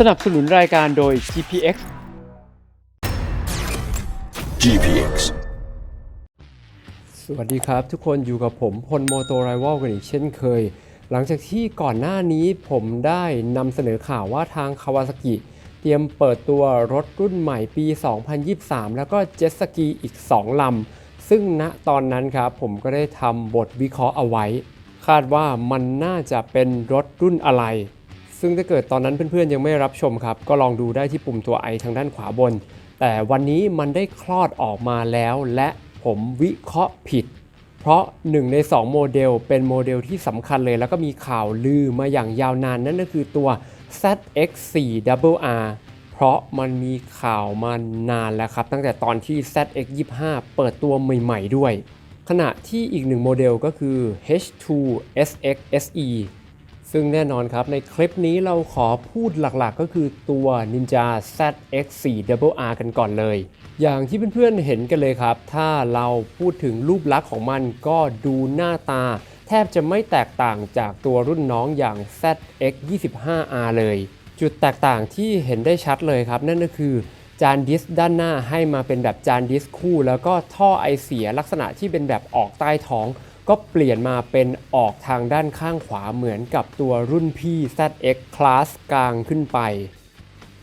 สนับสนุนรายการโดย GPX GPX สวัสดีครับ ทุกคนอยู่กับผมพลโมโตไรวอลกันอีกเช่นเคย หลังจากที่ก่อนหน้านี้ผมได้นำเสนอข่าวว่าทางคาวาซากิเตรียมเปิดตัวรถรุ่นใหม่ปี 2023 แล้วก็เจ็ตสกีอีก 2 ลำ ซึ่งณตอนนั้นครับผมก็ได้ทำบทวิเคราะห์เอาไว้ คาดว่ามันน่าจะเป็นรถรุ่นอะไร ซึ่งถ้าเกิดตอนนั้นเพื่อนๆ ยังไม่รับชมครับ ก็ลองดูได้ที่ปุ่มตัวไอทางด้านขวาบน แต่วันนี้มันได้คลอดออกมาแล้ว และผมวิเคราะห์ผิด เพราะ 1 ใน 2 โมเดล เป็นโมเดลที่สำคัญเลย แล้วก็มีข่าวลือมาอย่างยาวนานนั่นก็คือตัว ZX4RR เพราะมันมีข่าวมานานแล้วครับ ตั้งแต่ตอนที่ ZX25 เปิดตัวใหม่ ๆ ด้วย ขณะที่อีกหนึ่งโมเดลก็คือ H2SX SE ซึ่งแน่นอนครับในคลิปนี้เราขอพูดหลักๆ ก็คือตัว Ninja ZX4RR กันก่อนเลย อย่างที่เพื่อนๆเห็นกันเลยครับ ถ้าเราพูดถึงรูปลักษณ์ของมันก็ดูหน้าตา แทบจะไม่แตกต่างจากตัวรุ่นน้องอย่าง ZX25R เลย จุดแตกต่างที่เห็นได้ชัดเลยครับ นั่นก็คือจานดิสด้านหน้าให้มาเป็นแบบจานดิสคู่ แล้วก็ท่อไอเสียลักษณะที่เป็นแบบออกใต้ท้อง ก็เปลี่ยนมาเป็นออกทางด้านข้างขวาเหมือนกับตัวรุ่นพี่ ZX Class กลางขึ้นไป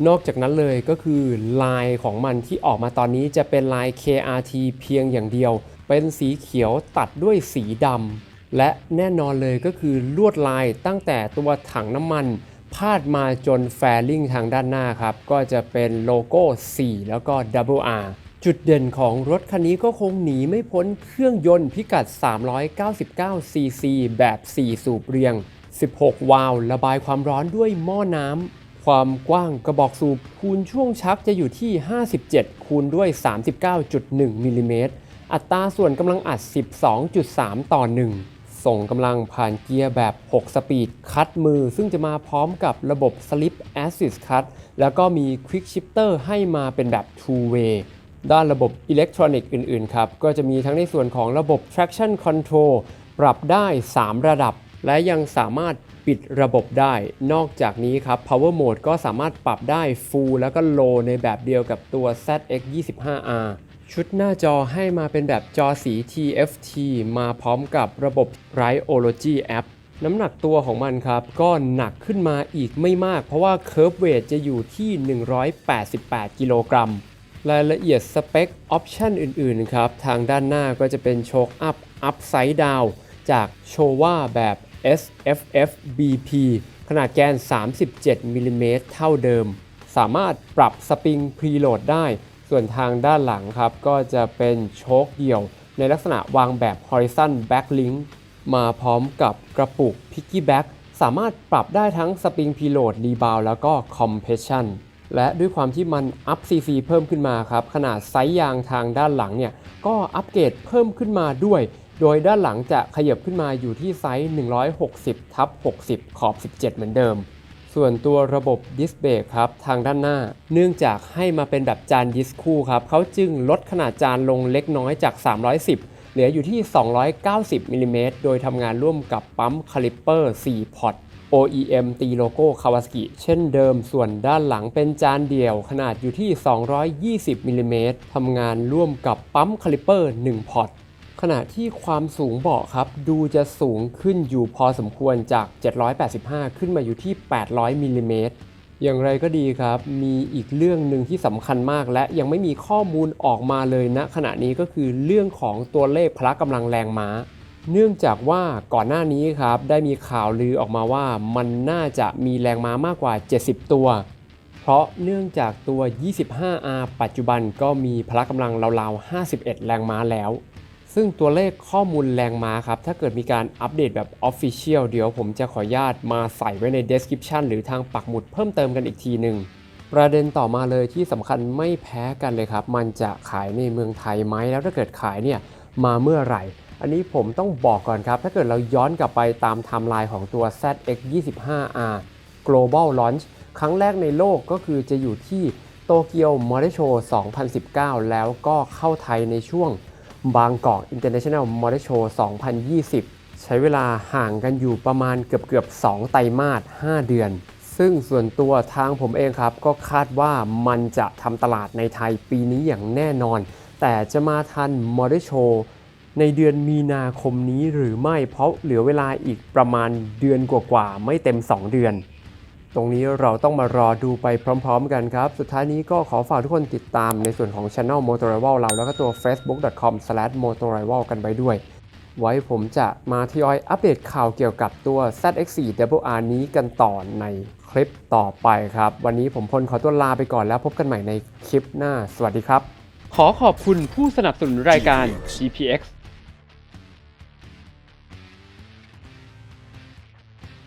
นอกจากนั้นเลยก็คือลายของมันที่ออกมาตอนนี้จะเป็นลาย KRT เพียงอย่างเดียว เป็นสีเขียวตัดด้วยสีดำและแน่นอนเลยก็คือลวดลายตั้งแต่ตัวถังน้ำมันพาดมาจนแฟลิงทางด้านหน้าครับ ก็จะเป็นโลโก้ 4 แล้วก็ Double R จุดเด่นของรถคันนี้ก็คงหนีไม่พ้นเครื่องยนต์พิกัด 399 cc แบบ 4 สูบเรียง 16 วาล์วระบายความร้อนด้วยหม้อน้ำ ความกว้างกระบอกสูบคูณช่วงชักจะอยู่ที่ 57 คูณด้วย 39.1 มิลลิเมตร อัตราส่วนกำลังอัด 12.3 ต่อ 1 ส่งกำลังผ่านเกียร์แบบ 6 สปีด คัดมือ ซึ่งจะมาพร้อมกับระบบ Slip Assist Cut แล้วก็มี Quick Shifter ให้มาเป็นแบบ Two Way ด้านระบบอิเล็กทรอนิกส์อื่น ๆ ครับ ก็จะมีทั้งในส่วนของระบบ traction control ปรับได้ 3 ระดับ และยังสามารถปิดระบบได้ นอกจากนี้ครับ power mode ก็สามารถปรับได้ full แล้วก็ low ในแบบเดียวกับตัว ZX25R ชุดหน้าจอให้มาเป็นแบบจอสี TFT มาพร้อมกับระบบ Rideology App น้ำหนักตัวของมันครับ ก็หนักขึ้นมาอีกไม่มาก เพราะว่า Curve Weight จะอยู่ที่ 188 กิโลกรัม รายละเอียดสเปคออปชันอื่นๆครับ ทางด้านหน้าก็จะเป็นโชคอัพอัพไซด์ดาวจากโชว่าแบบ SFF BP ขนาดแกน 37มิลลิเมตรเท่าเดิม สามารถปรับสปริงพรีโหลดได้ ส่วนทางด้านหลังครับ ก็จะเป็นโชคเดี่ยว ในลักษณะวางแบบ Horizon Backlink มาพร้อมกับกระปุก Piggyback สามารถปรับได้ทั้งสปริงพรีโหลดรีบาวแล้วก็คอมเพรสชัน และด้วยความที่มันอัพ CC เพิ่มขึ้นมาครับขนาดไซส์ยางทางด้านหลังเนี่ยก็อัปเกรดเพิ่มขึ้นมาด้วย โดยด้านหลังจะขยับขึ้นมาอยู่ที่ไซส์ 160ทับ60 ขอบ 17 เหมือนเดิม ส่วนตัวระบบดิสเบรกครับทางด้านหน้า เนื่องจากให้มาเป็นแบบจานดิสคู่ครับเขาจึงลดขนาดจานลงเล็กน้อยจาก 310เหลืออยู่ที่ 290มิลลิเมตรโดยทำงานร่วมกับปั๊มคาลิปเปอร์ 4 พอร์ต OEM ตีโลโก้คาวาสกิเช่นเดิมส่วนด้านหลังเป็นจานเดี่ยวขนาดอยู่ที่ 220มิลลิเมตรทำงานร่วมกับปั๊มคาลิปเปอร์ 1 พอร์ตขณะที่ความสูงเบาะครับ ดูจะสูงขึ้นอยู่พอสมควรจาก 785 ขึ้นมาอยู่ที่ 800มิลลิเมตรอย่างไรก็ดีครับ มีอีกเรื่องหนึ่งที่สำคัญมากและยังไม่มีข้อมูลออกมาเลยณขณะนี้ก็คือเรื่องของตัวเลขพละกำลังแรงม้า เนื่องจากว่าก่อนหน้านี้ครับได้มีข่าวลือออกมาว่ามันน่าจะมีแรงม้ามากกว่า 70 ตัว เพราะเนื่องจากตัว 25R ปัจจุบันก็มีพละกำลังราวๆ 51 แรงม้าแล้ว ซึ่งตัวเลขข้อมูลแรงม้าครับ ถ้าเกิดมีการอัปเดตแบบ Official เดี๋ยวผมจะขออนุญาตมาใส่ไว้ใน Description หรือทางปักหมุดเพิ่มเติมกันอีกทีหนึ่งประเด็นต่อมาเลยที่สำคัญไม่แพ้กันเลยครับ มันจะขายในเมืองไทยไหมแล้วถ้าเกิดขายเนี่ยมาเมื่อไหร่ อันนี้ผมต้องบอกก่อนครับ ถ้าเกิดเราย้อนกลับไปตามไทม์ไลน์ของตัว ZX25R Global Launch ครั้งแรกในโลกก็คือจะอยู่ที่โตเกียวมอเตอร์โชว์ 2019 แล้วก็เข้าไทยในช่วงบางกอก International Motor Show 2020 ใช้เวลาห่างกันอยู่ประมาณเกือบเกือบ2ไตรมาส 5 เดือน ซึ่งส่วนตัวทางผมเองครับ ก็คาดว่ามันจะทำตลาดในไทยปีนี้อย่างแน่นอน แต่จะมาทัน Model Show ในเดือนมีนาคมนี้หรือไม่เพราะเหลือเวลาอีกประมาณเดือนกว่าๆไม่เต็ม 2 เดือน ตรงนี้เราต้องมารอดูไปพร้อมๆกันครับ สุดท้ายนี้ก็ขอฝากทุกคนติดตามในส่วนของ Channel Motorival เราแล้วก็ตัว facebook.com/motorival กันไปด้วย ไว้ผมจะมาทยอยอัปเดตข่าวเกี่ยวกับตัว ZX4 WR นี้กันต่อในคลิปต่อไปครับ วันนี้ผมพลขอตัวลาไปก่อนแล้วพบกันใหม่ในคลิปหน้า สวัสดีครับขอขอบคุณผู้สนับสนุนรายการ GPX